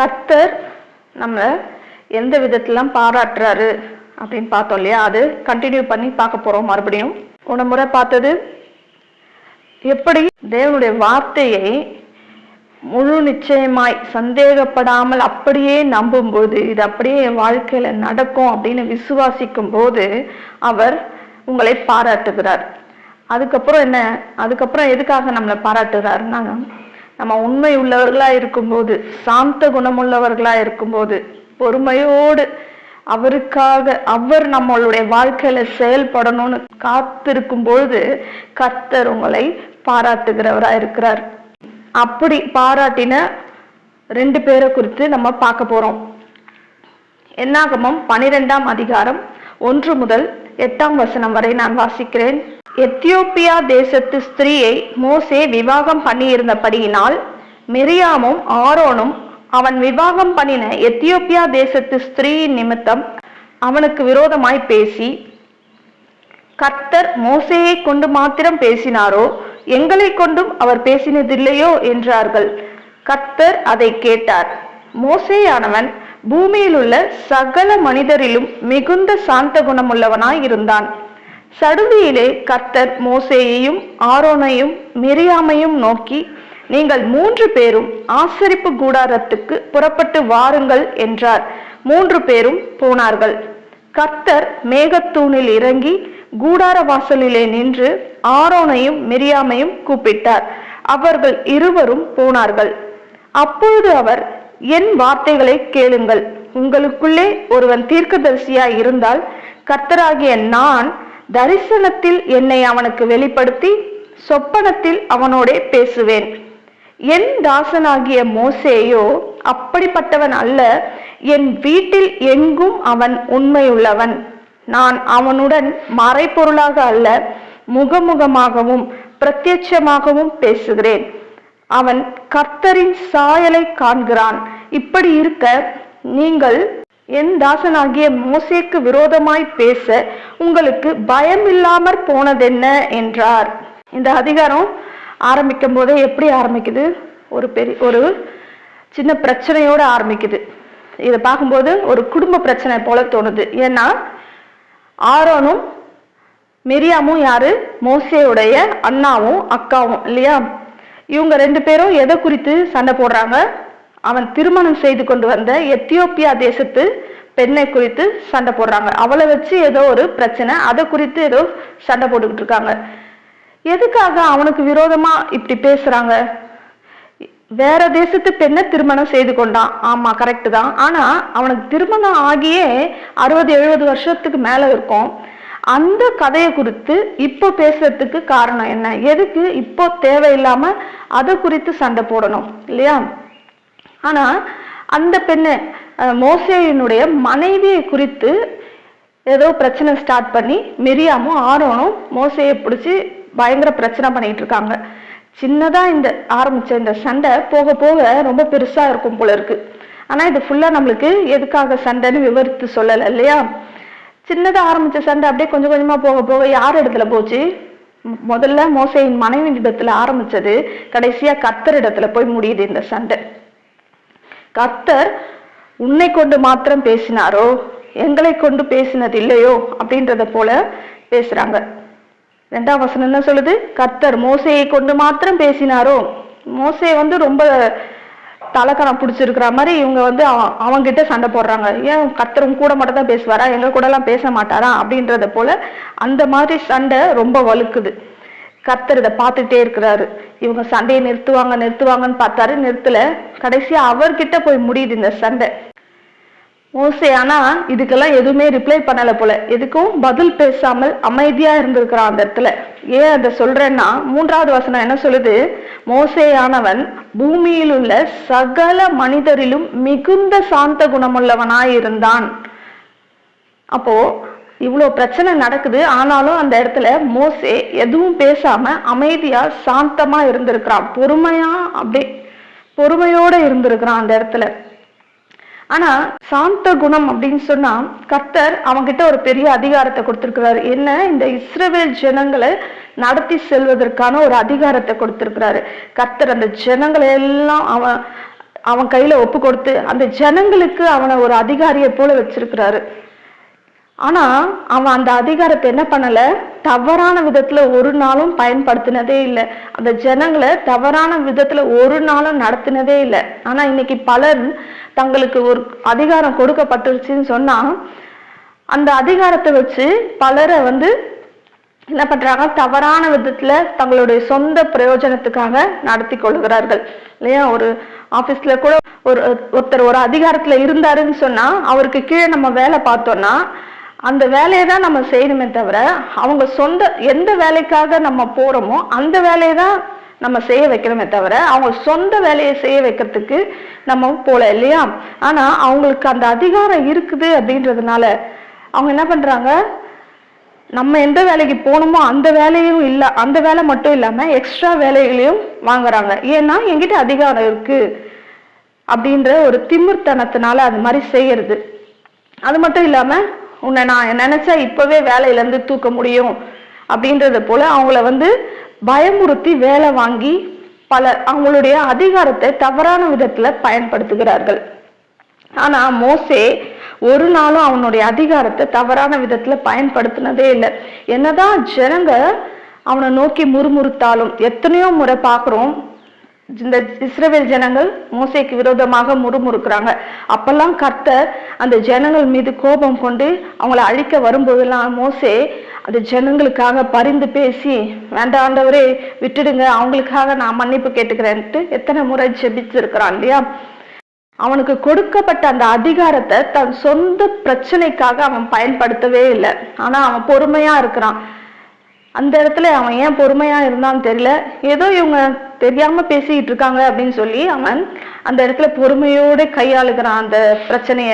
கர்த்தர் நம்ம எந்த விதத்திலாம் பாராட்டுறாரு அப்படின்னு பார்த்தோம் இல்லையா? அது கண்டினியூ பண்ணி பார்க்க போறோம் மறுபடியும். போன முறை பார்த்தது எப்படி தேவனுடைய வார்த்தையை முழு நிச்சயமாய் சந்தேகப்படாமல் அப்படியே நம்பும்போது இது அப்படியே என் வாழ்க்கையில நடக்கும் அப்படின்னு விசுவாசிக்கும் போது அவர் உங்களை பாராட்டுகிறார். அதுக்கப்புறம் என்ன? அதுக்கப்புறம் எதுக்காக நம்மளை பாராட்டுகிறாருன்னா நம்ம உண்மை உள்ளவர்களா இருக்கும்போது சாந்த குணமுள்ளவர்களா இருக்கும்போது பொறுமையோடு அவருக்காக அவர் நம்மளுடைய வாழ்க்கையில செயல்படணும்னு காத்திருக்கும் பொழுது கர்த்தர் உங்களை பாராட்டுகிறவரா இருக்கிறார். அப்படி பாராட்டின ரெண்டு பேரை குறித்து நம்ம பார்க்க போறோம். என்னாகமம் பனிரெண்டாம் அதிகாரம் ஒன்று முதல் எட்டாம் வசனம் வரை நான் வாசிக்கிறேன். எத்தியோப்பியா தேசத்து ஸ்திரீயை மோசே விவாகம் பண்ணியிருந்தபடியினால் மிரியாமும் ஆரோனும் அவன் விவாகம் பண்ணின எத்தியோப்பியா தேசத்து ஸ்திரீயின் நிமித்தம் அவனுக்கு விரோதமாய் பேசி கர்த்தர் மோசேயை கொண்டு மாத்திரம் பேசினாரோ? எங்களை கொண்டும் அவர் பேசினதில்லையோ? என்றார்கள். கர்த்தர் அதை கேட்டார். மோசேயானவன் பூமியில் உள்ள சகல மனிதரிலும் மிகுந்த சாந்த குணமுள்ளவனாய் இருந்தான். சடுதியிலே கர்த்தர் மோசேயையும் ஆரோனையும் மிரியாமையும் நோக்கி நீங்கள் மூன்று பேரும் ஆசரிப்பு கூடாரத்துக்கு புறப்பட்டு வாருங்கள் என்றார். மூன்று பேரும் போனார்கள். கர்த்தர் மேகத்தூணில் இறங்கி கூடார வாசலிலே நின்று ஆரோனையும் மிரியாமையும் கூப்பிட்டார். அவர்கள் இருவரும் போனார்கள். அப்பொழுது அவர் என் வார்த்தைகளை கேளுங்கள். உங்களுக்குள்ளே ஒருவன் தீர்க்கதரிசியாய் இருந்தால் கர்த்தராகிய நான் தரிசனத்தில் என்னை அவனுக்கு வெளிப்படுத்தி சொப்பனத்தில் அவனோடே பேசுவேன். என் தாசனாகிய மோசேயோ அப்படிப்பட்டவன் அல்ல. என் வீட்டில் எங்கும் அவன் உண்மையுள்ளவன். நான் அவனுடன் மறைபொருளாக அல்ல முகமுகமாகவும் பிரத்யட்சமாகவும் பேசுகிறேன். அவன் கர்த்தரின் சாயலை காண்கிறான். இப்படி இருக்க நீங்கள் என் தாசனாகிய மோசேக்கு விரோதமாய் பேச உங்களுக்கு பயம் இல்லாமற் போனதென்ன? என்றார். இந்த அதிகாரம் ஆரம்பிக்கும் போதே எப்படி ஆரம்பிக்குது? ஒரு பெரிய ஒரு சின்ன பிரச்சனையோடு ஆரம்பிக்குது. இதை பார்க்கும்போது ஒரு குடும்ப பிரச்சனை போல தோணுது. ஏன்னா ஆரோனும் மிரியாமும் யாரு? மோசேயுடைய அண்ணாவும் அக்காவும் இல்லையா? இவங்க ரெண்டு பேரும் எதை குறித்து சண்டை போடுறாங்க? அவன் திருமணம் செய்து கொண்டு வந்த எத்தியோப்பியா தேசத்து பெண்ணை குறித்து சண்டை போடுறாங்க. அவளை வச்சு ஏதோ ஒரு பிரச்சனை அதை குறித்து ஏதோ சண்டை போட்டுக்கிட்டு இருக்காங்க. எதுக்காக அவனுக்கு விரோதமா இப்படி பேசுறாங்க? வேற தேசத்து பெண்ணை திருமணம் செய்து கொண்டான். ஆமா கரெக்ட் தான். ஆனா அவனுக்கு திருமணம் ஆகியே அறுபது எழுபது வருஷத்துக்கு மேல இருக்கும். அந்த கதையை குறித்து இப்போ பேசுறதுக்கு காரணம் என்ன? எதுக்கு இப்போ தேவையில்லாம அதை குறித்து சண்டை போடணும்? இல்லையா? ஆனா அந்த பெண்ணு மோசையினுடைய மோசேயினுடைய மனைவியை குறித்து ஏதோ பிரச்சனை ஸ்டார்ட் பண்ணி மிரியாமும் ஆரோனும் மோசையை பிடிச்சி பயங்கர பிரச்சனை பண்ணிட்டு இருக்காங்க. சின்னதா இந்த ஆரம்பிச்ச இந்த சண்டை போக போக ரொம்ப பெருசா இருக்கும் போல இருக்கு. ஆனா இது ஃபுல்லா நம்மளுக்கு எதுக்காக சண்டைன்னு விவரித்து சொல்லலை இல்லையா? சின்னதா ஆரம்பிச்ச சண்டை அப்படியே கொஞ்சம் கொஞ்சமா போக போக யார் இடத்துல போச்சு? முதல்ல மோசையின் மனைவி இடத்துல ஆரம்பிச்சது கடைசியா கத்தர் இடத்துல போய் முடியுது இந்த சண்டை. கர்த்தர் உன்னை கொண்டு மாத்திரம் பேசினாரோ? எங்களை கொண்டு பேசினது இல்லையோ அப்படின்றத போல பேசுறாங்க. ரெண்டாம் வசனம் என்ன சொல்லுது? கர்த்தர் மோசையை கொண்டு மாத்திரம் பேசினாரோ? மோசையை வந்து ரொம்ப தலைக்கணம் பிடிச்சிருக்கிற மாதிரி இவங்க வந்து அவங்க அவங்கிட்ட சண்டை போடுறாங்க. ஏன் கத்தரும் கூட மட்டும் தான் பேசுவாரா? எங்க கூட எல்லாம் பேச மாட்டாரா? அப்படின்றத போல அந்த மாதிரி சண்டை ரொம்ப வலுக்குது கர்த்தர் இதை பார்த்துட்டே இருக்கிறாரு. இவங்க சண்டையை நிறுத்துவாங்க நிறுத்துவாங்கன்னு பார்த்தாரு நிறுத்தல. கடைசியா அவர்கிட்ட போய் முடியுது இந்த சண்டை. மோசே ஆனா இதுக்கெல்லாம் எதுவுமே ரிப்ளை பண்ணல போல. எதுக்கும் பதில் பேசாமல் அமைதியா இருந்திருக்கிறான் அந்த இடத்துல. ஏன் அதை சொல்றேன்னா மூன்றாவது வசனம் என்ன சொல்லுது? மோசேயானவன் பூமியில் உள்ள சகல மனிதரிலும் மிகுந்த சாந்த குணமுள்ளவனாய் இருந்தான் அப்போ இவ்வளோ பிரச்சனை நடக்குது. ஆனாலும் அந்த இடத்துல மோசே எதுவும் பேசாம அமைதியா சாந்தமா இருந்திருக்கிறான். பொறுமையா அப்படியே பொறுமையோட இருந்திருக்கிறான் அந்த இடத்துல. ஆனா சாந்த குணம் அப்படின்னு சொன்னா கர்த்தர் அவன்கிட்ட ஒரு பெரிய அதிகாரத்தை கொடுத்திருக்கிறாரு. என்ன? இந்த இஸ்ரவேல் ஜனங்களை நடத்தி செல்வதற்கான ஒரு அதிகாரத்தை கொடுத்திருக்கிறாரு. கர்த்தர் அந்த ஜனங்களை எல்லாம் அவன் அவன் கையில ஒப்பு கொடுத்து அந்த ஜனங்களுக்கு அவனை ஒரு அதிகாரியை போல வச்சிருக்கிறாரு. ஆனா அவன் அந்த அதிகாரத்தை என்ன பண்ணல? தவறான விதத்துல ஒரு நாளும் பயன்படுத்தினதே இல்லை. அந்த ஜனங்களை தவறான விதத்துல ஒரு நாளும் நடத்தினதே இல்லை. ஆனா இன்னைக்கு பலர் தங்களுக்கு ஒரு அதிகாரம் கொடுக்கப்பட்டுருச்சுன்னு சொன்னா அந்த அதிகாரத்தை வச்சு பலரை வந்து என்ன பண்றாங்க? தவறான விதத்துல தங்களுடைய சொந்த பிரயோஜனத்துக்காக நடத்தி கொள்கிறார்கள். இல்லையா? ஒரு ஆபீஸ்ல கூட ஒரு ஒருத்தர் ஒரு அதிகாரத்துல இருந்தாருன்னு சொன்னா அவருக்கு கீழே நம்ம வேலை பார்த்தோம்னா அந்த வேலையை தான் நம்ம செய்யணுமே தவிர அவங்க சொந்த எந்த வேலைக்காக நம்ம போகிறோமோ அந்த வேலையை தான் நம்ம செய்ய வைக்கிறோமே தவிர அவங்க சொந்த வேலையை செய்ய வைக்கிறதுக்கு நம்ம போல இல்லையா? ஆனால் அவங்களுக்கு அந்த அதிகாரம் இருக்குது அப்படின்றதுனால அவங்க என்ன பண்ணுறாங்க நம்ம எந்த வேலைக்கு போகணுமோ அந்த வேலையும் இல்லை அந்த வேலை மட்டும் இல்லாமல் எக்ஸ்ட்ரா வேலைகளையும் வாங்குறாங்க. ஏன்னா என்கிட்ட அதிகாரம் இருக்குது அப்படின்ற ஒரு திமிர்த்தனத்தினால அது மாதிரி செய்யறது. அது மட்டும் இல்லாமல் உன்னை நான் நினைச்சா இப்பவே வேலையில இருந்து தூக்க முடியும் அப்படின்றத போல அவங்கள வந்து பயமுறுத்தி வேலை வாங்கி பல அவங்களுடைய அதிகாரத்தை தவறான விதத்துல பயன்படுத்துகிறார்கள். ஆனா மோசே ஒரு நாளும் அவனுடைய அதிகாரத்தை தவறான விதத்துல பயன்படுத்தினதே இல்லை. என்னதான் ஜனங்க அவனை நோக்கி முறுமுறுத்தாலும் எத்தனையோ முறை பார்க்குறோம் இந்த இஸ்ரேல் ஜனங்கள் மோசைக்கு விரோதமாக முறுமுறுக்கிறாங்க. அப்பெல்லாம் கர்த்தர் அந்த ஜனங்கள் மீது கோபம் கொண்டு அவங்கள அழிக்க வரும்போதெல்லாம் மோசே அந்த ஜனங்களுக்காக பரிந்து பேசி வேண்டாம் ஆண்டவரே விட்டுடுங்க அவங்களுக்காக நான் மன்னிப்பு கேட்டுக்கிறேன்ட்டு எத்தனை முறை ஜெபிச்சிருக்கிறான் இல்லையா? அவனுக்கு கொடுக்கப்பட்ட அந்த அதிகாரத்தை தன் சொந்த பிரச்சனைக்காக அவன் பயன்படுத்தவே இல்லை. ஆனா அவன் பொறுமையா இருக்கிறான். அந்த இடத்துல அவன் ஏன் பொறுமையா இருந்தான்னு தெரியல. ஏதோ இவங்க தெரியாம பேசிக்கிட்டு இருக்காங்க அப்படின்னு சொல்லி அவன் அந்த இடத்துல பொறுமையோடு கையாளுகிறான் அந்த பிரச்சனைய.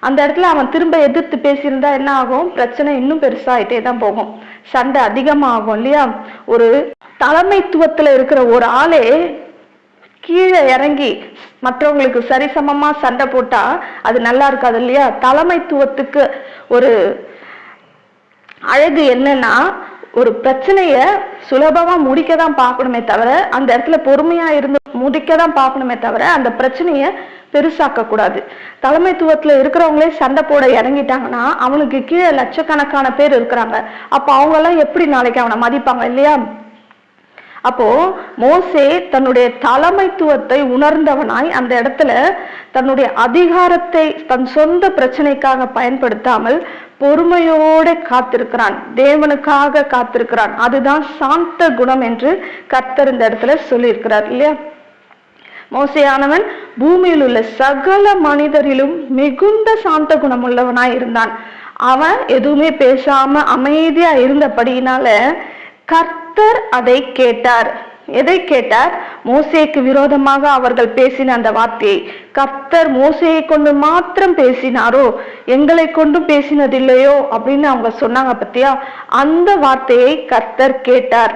அந்த இடத்துல அவன் திரும்ப எதிர்த்து பேசியிருந்தா என்ன ஆகும்? பிரச்சனை இன்னும் பெருசாயிட்டே தான் போகும். சண்டை அதிகமாகும் இல்லையா? ஒரு தலைமைத்துவத்துல இருக்கிற ஒரு ஆளே கீழே இறங்கி மற்றவங்களுக்கு சரிசமமா சண்டை போட்டா அது நல்லா இருக்காது இல்லையா? தலைமைத்துவத்துக்கு ஒரு அழகு என்னன்னா ஒரு பிரச்சனைய சுலபமா முடிக்க தான் பார்க்கணுமே தவிர அந்த இடத்துல பொறுமையா இருந்து முடிக்க தான் பார்க்கணுமே தவிர அந்த பிரச்சனைய பெருசாக்க கூடாது தலைமைத்துவத்துல இருக்கிறவங்களே சண்டை போட இறங்கிட்டாங்கன்னா அவனுக்கு கீழே லட்சக்கணக்கான பேர் இருக்கிறாங்க. அப்ப அவங்க எல்லாம் எப்படி நாளைக்கு அவனை மதிப்பாங்க இல்லையா? அப்போ மோசே தன்னுடைய தலைமைத்துவத்தை உணர்ந்தவனாய் அந்த இடத்துல தன்னுடைய அதிகாரத்தை தன் சொந்த பிரச்சனைக்காக பயன்படுத்தாமல் பொறுமையோட காத்திருக்கிறான். தேவனுக்காக காத்திருக்கிறான். அதுதான் சாந்த குணம் என்று கர்த்தர் இந்த இடத்துல சொல்லியிருக்கிறார் இல்லையா? மோசையானவன் பூமியில் உள்ள சகல மனிதரிலும் மிகுந்த சாந்த குணம் உள்ளவனாய் இருந்தான். அவன் எதுவுமே பேசாம அமைதியா இருந்தபடியினால கர்த்தர் அதை கேட்டார். எதை கேட்டார்? மோசேக்கு விரோதமாக அவர்கள் பேசின அந்த வார்த்தையை. கர்த்தர் மோசையை கொண்டு மாத்திரம் பேசினாரோ? எங்களை கொண்டும் பேசினதில்லையோ? அப்படின்னு அவங்க சொன்னாங்க பத்தியா? அந்த வார்த்தையை கர்த்தர் கேட்டார்.